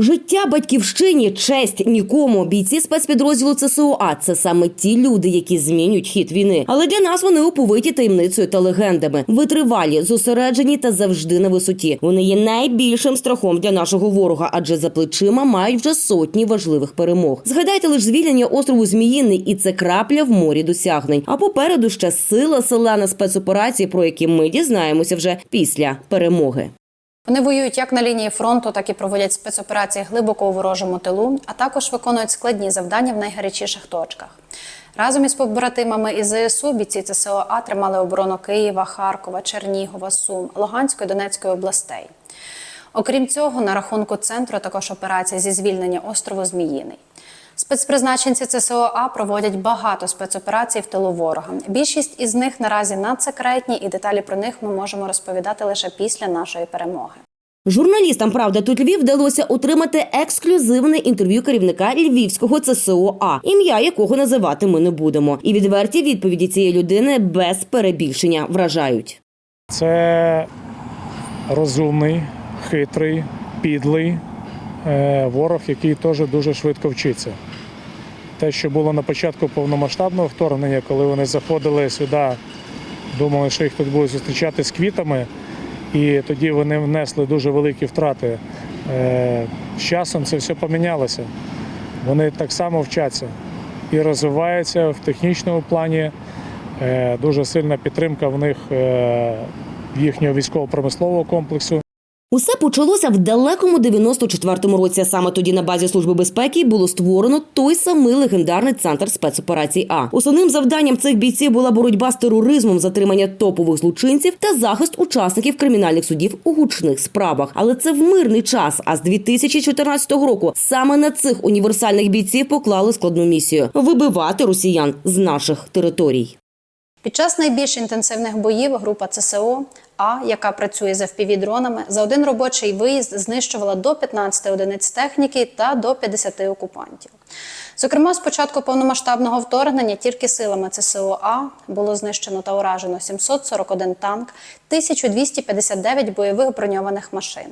Життя батьківщині, честь нікому. Бійці спецпідрозділу ЦСОА – це саме ті люди, які змінюють хід війни. Але для нас вони оповиті таємницею та легендами. Витривалі, зосереджені та завжди на висоті. Вони є найбільшим страхом для нашого ворога, адже за плечима мають вже сотні важливих перемог. Згадайте лише звільнення острову Зміїний, і це крапля в морі досягнень. А попереду ще сила селена спецоперації, про які ми дізнаємося вже після перемоги. Вони воюють як на лінії фронту, так і проводять спецоперації глибоко у ворожому тилу, а також виконують складні завдання в найгарячіших точках. Разом із побратимами із ЗСУ бійці ЦСОА тримали оборону Києва, Харкова, Чернігова, Сум, Луганської, Донецької областей. Окрім цього, на рахунку центру також операція зі звільнення острову Зміїний. Спецпризначенці ЦСОА проводять багато спецоперацій в тилу ворога. Більшість із них наразі надсекретні, і деталі про них ми можемо розповідати лише після нашої перемоги. Журналістам Правда тут Львів вдалося отримати ексклюзивне інтерв'ю керівника львівського ЦСОА, ім'я якого називати ми не будемо. І відверті відповіді цієї людини без перебільшення вражають. Це розумний, хитрий, підлий ворог, який теж дуже швидко вчиться. Те, що було на початку повномасштабного вторгнення, коли вони заходили сюди, думали, що їх тут будуть зустрічати з квітами, і тоді вони внесли дуже великі втрати. Е, З часом це все помінялося. Вони так само вчаться і розвиваються в технічному плані. Е, Дуже сильна підтримка в них е, їхнього військово-промислового комплексу. Усе почалося в далекому 94-му році. Саме тоді на базі служби безпеки було створено той самий легендарний центр спецоперацій. А основним завданням цих бійців була боротьба з тероризмом, затримання топових злочинців та захист учасників кримінальних судів у гучних справах. Але це в мирний час. А з 2014 року саме на цих універсальних бійців поклали складну місію вибивати росіян з наших територій. Під час найбільш інтенсивних боїв група ЦСО А, яка працює з FPV-дронами, за один робочий виїзд знищувала до 15 одиниць техніки та до 50 окупантів. Зокрема, з початку повномасштабного вторгнення тільки силами ЦСО А було знищено та уражено 741 танк, 1259 бойових броньованих машин,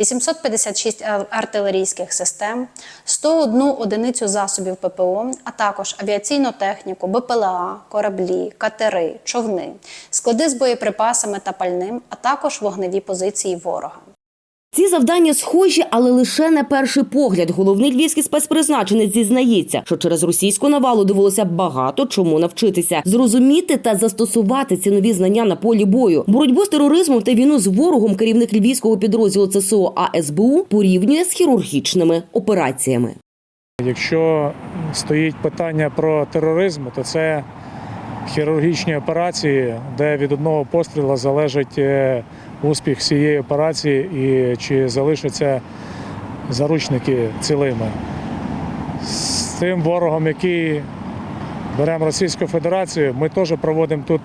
856 артилерійських систем, 101 одиницю засобів ППО, а також авіаційну техніку, БПЛА, кораблі, катери, човни, склади з боєприпасами та пальним, а також вогневі позиції ворога. Ці завдання схожі, але лише на перший погляд. Головний львівський спецпризначенець зізнається, що через російську навалу довелося багато чому навчитися, зрозуміти та застосувати ці нові знання на полі бою. Боротьбу з тероризмом та війну з ворогом керівник львівського підрозділу ЦСО АСБУ порівнює з хірургічними операціями. Якщо стоїть питання про тероризм, то це хірургічні операції, де від одного пострілу залежить е, успіх всієї операції і чи залишаться заручники цілими. З тим ворогом, який беремо Російську Федерацію, ми теж проводимо тут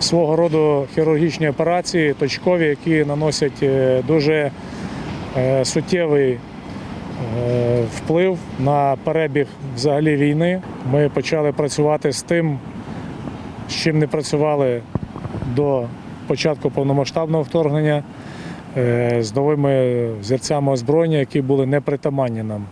свого роду хірургічні операції, точкові, які наносять е, дуже е, суттєвий е, вплив на перебіг взагалі війни. Ми почали працювати з тим, з чим не працювали до початку повномасштабного вторгнення, е, з новими зірцями озброєння, які були непритаманні нам.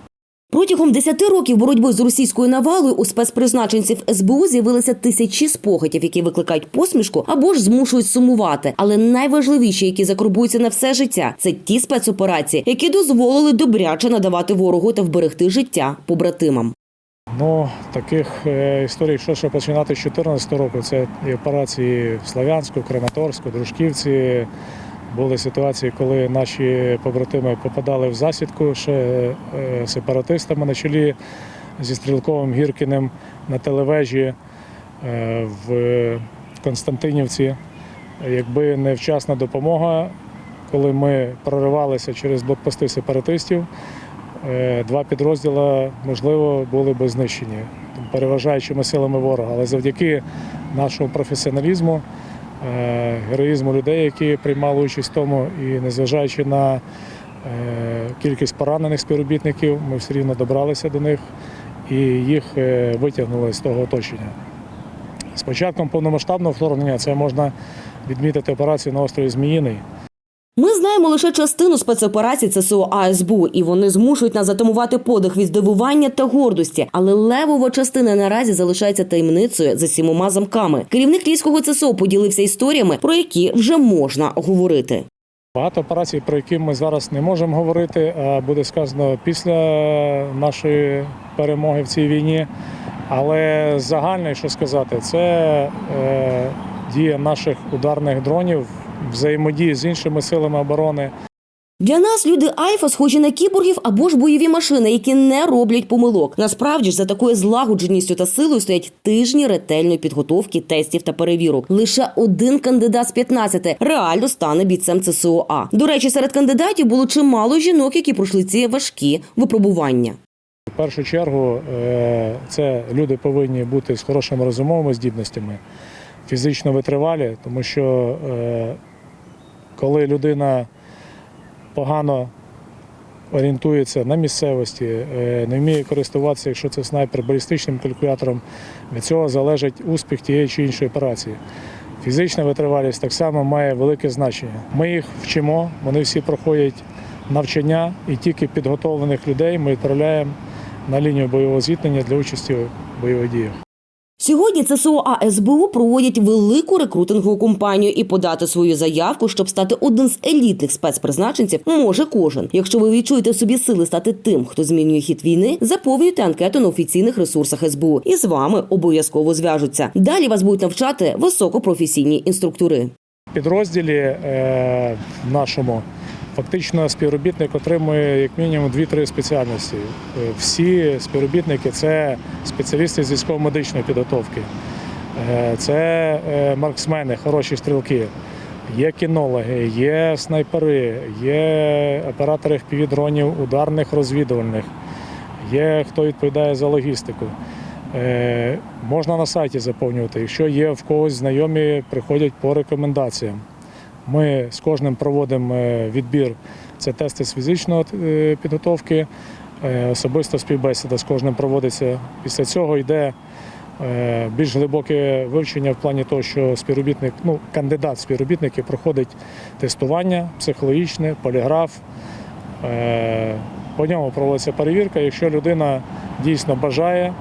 Протягом 10 років боротьби з російською навалою у спецпризначенців СБУ з'явилися тисячі спогадів, які викликають посмішку або ж змушують сумувати. Але найважливіші, які закарбуються на все життя, це ті спецоперації, які дозволили добряче надавати ворогу та вберегти життя побратимам. Ну, таких е, історій, якщо ще починати з 2014 року, це і операції в Слов'янську, Краматорську, Дружківці. Були ситуації, коли наші побратими попадали в засідку ще е, сепаратистами на чолі зі Стрілковим Гіркіним на телевежі е, в Константинівці. Якби не вчасна допомога, коли ми проривалися через блокпости сепаратистів, два підрозділи, можливо, були б знищені переважаючими силами ворога. Але завдяки нашому професіоналізму, е, героїзму людей, які приймали участь в тому, і незважаючи на е, кількість поранених співробітників, ми все рівно добралися до них і їх е, витягнули з того оточення. З початком повномасштабного вторгнення це можна відмітити операцію на острові Зміїний. Ми знаємо лише частину спецоперацій ЦСО АСБУ, і вони змушують нас затамувати подих від здивування та гордості. Але левова частина наразі залишається таємницею за сімома замками. Керівник Львівського ЦСО поділився історіями, про які вже можна говорити. Багато операцій, про які ми зараз не можемо говорити, а буде сказано після нашої перемоги в цій війні. Але загальне, що сказати, це е, дія наших ударних дронів, взаємодії з іншими силами оборони. Для нас люди Альфа схожі на кіборгів або ж бойові машини, які не роблять помилок. Насправді ж за такою злагодженістю та силою стоять тижні ретельної підготовки, тестів та перевірок. Лише один кандидат з 15 реально стане бійцем ЦСОА. До речі, серед кандидатів було чимало жінок, які пройшли ці важкі випробування. В першу чергу е, це люди повинні бути з хорошими розумовими здібностями, фізично витривалі, тому що е, коли людина погано орієнтується на місцевості, е, не вміє користуватися, якщо це снайпер, балістичним калькулятором, від цього залежить успіх тієї чи іншої операції. Фізична витривалість так само має велике значення. Ми їх вчимо, вони всі проходять навчання, і тільки підготовлених людей ми відправляємо на лінію бойового зіткнення для участі в бойових діях. Сьогодні ЦСОА СБУ проводять велику рекрутингову кампанію і подати свою заявку, щоб стати одним з елітних спецпризначенців, може кожен. Якщо ви відчуєте в собі сили стати тим, хто змінює хід війни, заповнюйте анкету на офіційних ресурсах СБУ і з вами обов'язково зв'яжуться. Далі вас будуть навчати високопрофесійні інструктори. Підрозділі е, нашому фактично співробітник отримує як мінімум 2-3 спеціальності. Е, Всі співробітники це спеціалісти з військово-медичної підготовки, Е, це е, марксмени, хороші стрілки. Є кінологи, є снайпери, є оператори FPV-дронів ударних розвідувальних, є хто відповідає за логістику. Можна на сайті заповнювати. Якщо є в когось знайомі, приходять по рекомендаціям. Ми з кожним проводимо е, відбір. Це тести з фізичної е, підготовки, е, особисто співбесіда з кожним проводиться. Після цього йде більш глибоке вивчення в плані того, що співробітник, ну, кандидат співробітники проходить тестування психологічне, поліграф. По ньому проводиться перевірка. Якщо людина дійсно бажає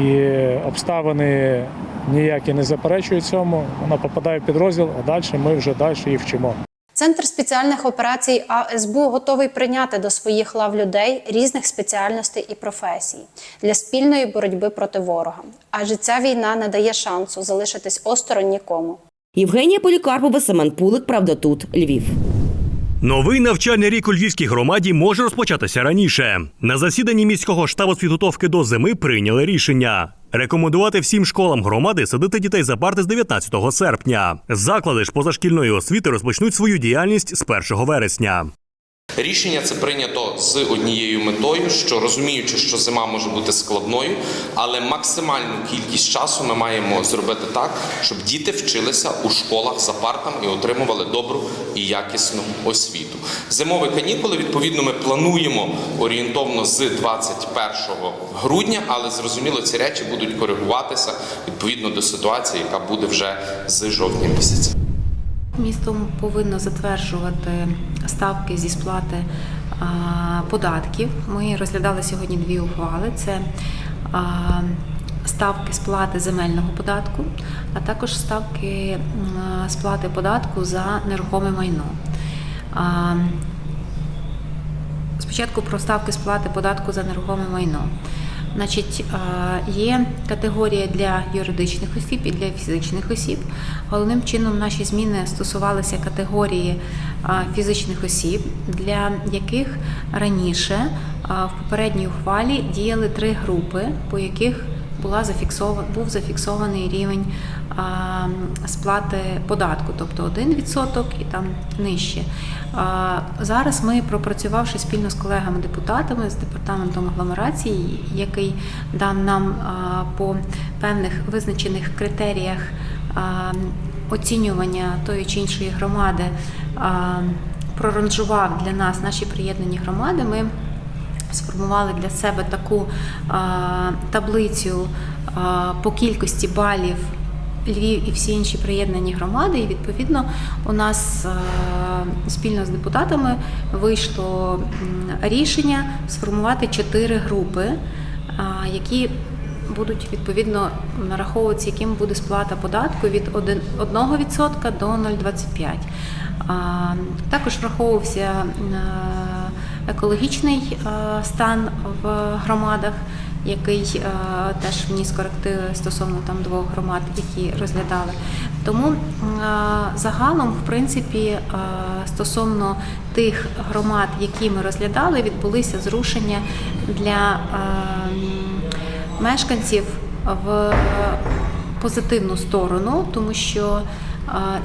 і обставини ніякі не заперечують цьому, вона попадає в підрозділ, а далі ми вже далі їх вчимо. Центр спеціальних операцій АСБУ готовий прийняти до своїх лав людей різних спеціальностей і професій для спільної боротьби проти ворога. Адже ця війна не дає шансу залишитись осторонь нікому. Євгенія Полікарпова, Семен Пулик. Правда, тут Львів. Новий навчальний рік у Львівській громаді може розпочатися раніше. На засіданні міського штабу з підготовки до зими прийняли рішення. Рекомендувати всім школам громади садити дітей за парти з 19 серпня. Заклади ж позашкільної освіти розпочнуть свою діяльність з 1 вересня. Рішення це прийнято з однією метою, що розуміючи, що зима може бути складною, але максимальну кількість часу ми маємо зробити так, щоб діти вчилися у школах за партами і отримували добру і якісну освіту. Зимові канікули відповідно ми плануємо орієнтовно з 21 грудня, але зрозуміло, ці речі будуть коригуватися відповідно до ситуації, яка буде вже з жовтня місяця. Місто повинно затверджувати ставки зі сплати податків. Ми розглядали сьогодні дві ухвали: це ставки сплати земельного податку, а також ставки сплати податку за нерухоме майно. Спочатку про ставки сплати податку за нерухоме майно. Значить, є категорія для юридичних осіб і для фізичних осіб. Головним чином наші зміни стосувалися категорії фізичних осіб, для яких раніше в попередній ухвалі діяли три групи, по яких була зафіксована, був зафіксований рівень а, сплати податку, тобто 1% і там нижче. А, зараз ми, пропрацювавши спільно з колегами-депутатами з департаментом агломерації, який дав нам а, по певних визначених критеріях а, оцінювання тої чи іншої громади, а, проранжував для нас наші приєднані громади. Ми сформували для себе таку а, таблицю а, по кількості балів Львів і всі інші приєднані громади. І відповідно у нас е, спільно з депутатами вийшло рішення сформувати чотири групи, е, які будуть відповідно нараховуватися, яким буде сплата податку від 1 1% до 0,25%. А, Також враховувався е, екологічний е, стан в громадах, який е, теж вніс корективи стосовно там двох громад, які розглядали. Тому е, загалом, в принципі, стосовно тих громад, які ми розглядали, відбулися зрушення для мешканців в позитивну сторону, тому що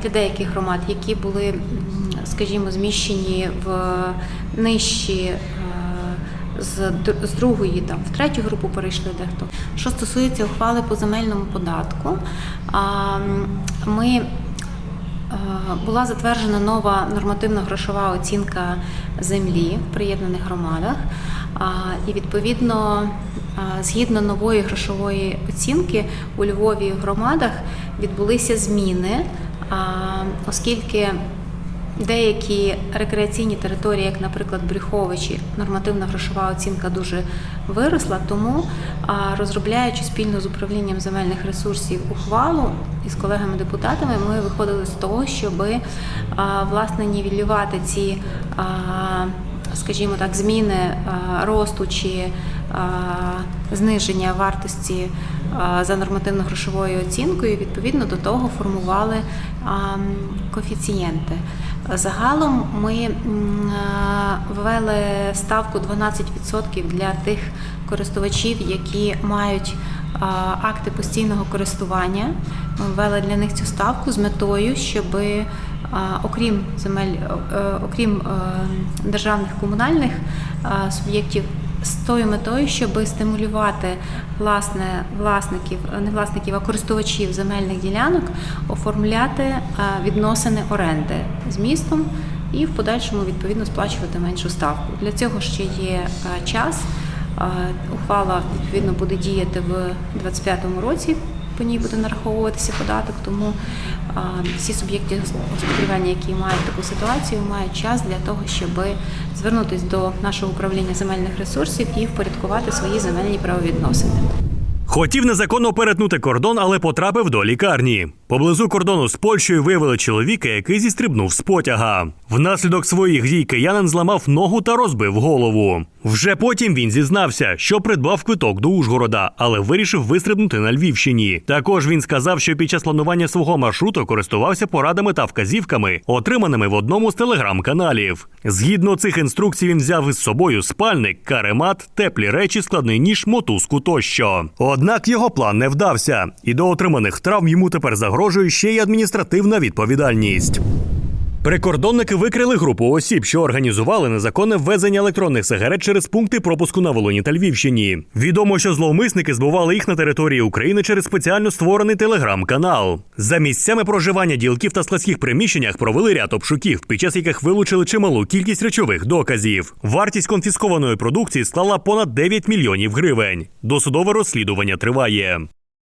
для деяких громад, які були, скажімо, зміщені в нижчі е, з, другої там в третю групу перейшли дехто. Що стосується ухвали по земельному податку, ми е, була затверджена нова нормативна грошова оцінка землі в приєднаних громадах. І відповідно, згідно нової грошової оцінки, у Львові в громадах відбулися зміни, оскільки Деякі рекреаційні території, як, наприклад, Брюховичі, нормативна грошова оцінка дуже виросла. Тому, розробляючи спільно з управлінням земельних ресурсів ухвалу із колегами-депутатами, ми виходили з того, щоб власне нівелювати ці, скажімо так, зміни росту чи зниження вартості за нормативно-грошовою оцінкою. Відповідно до того формували коефіцієнти. Загалом ми ввели ставку 12% для тих користувачів, які мають акти постійного користування. Ми ввели для них цю ставку з метою, щоб окрім земель, е, окрім е, державних комунальних е, суб'єктів. З тою метою, щоб стимулювати власне власників, не власників, а користувачів земельних ділянок оформляти е, відносини оренди з містом і в подальшому відповідно сплачувати меншу ставку. Для цього ще є е, час. Е, Ухвала відповідно буде діяти в 2025 році. По ній буде нараховуватися податок, тому всі суб'єкти господарювання, які мають таку ситуацію, мають час для того, щоб звернутися до нашого управління земельних ресурсів і впорядкувати свої земельні правовідносини. Хотів незаконно перетнути кордон, але потрапив до лікарні. Поблизу кордону з Польщею виявили чоловіка, який зістрибнув з потяга. Внаслідок своїх дій киянин зламав ногу та розбив голову. Вже потім він зізнався, що придбав квиток до Ужгорода, але вирішив вистрибнути на Львівщині. Також він сказав, що під час планування свого маршруту користувався порадами та вказівками, отриманими в одному з телеграм-каналів. Згідно цих інструкцій, він взяв із собою спальник, каремат, теплі речі, складний ніж, мотузку тощо. Однак його план не вдався, і до отриманих травм йому тепер загрожує ще й адміністративна відповідальність. Прикордонники викрили групу осіб, що організували незаконне ввезення електронних сигарет через пункти пропуску на Волині та Львівщині. Відомо, що зловмисники збували їх на території України через спеціально створений телеграм-канал. За місцями проживання ділків та складських приміщеннях провели ряд обшуків, під час яких вилучили чималу кількість речових доказів. Вартість конфіскованої продукції склала понад 9 мільйонів гривень. Досудове розслідування триває.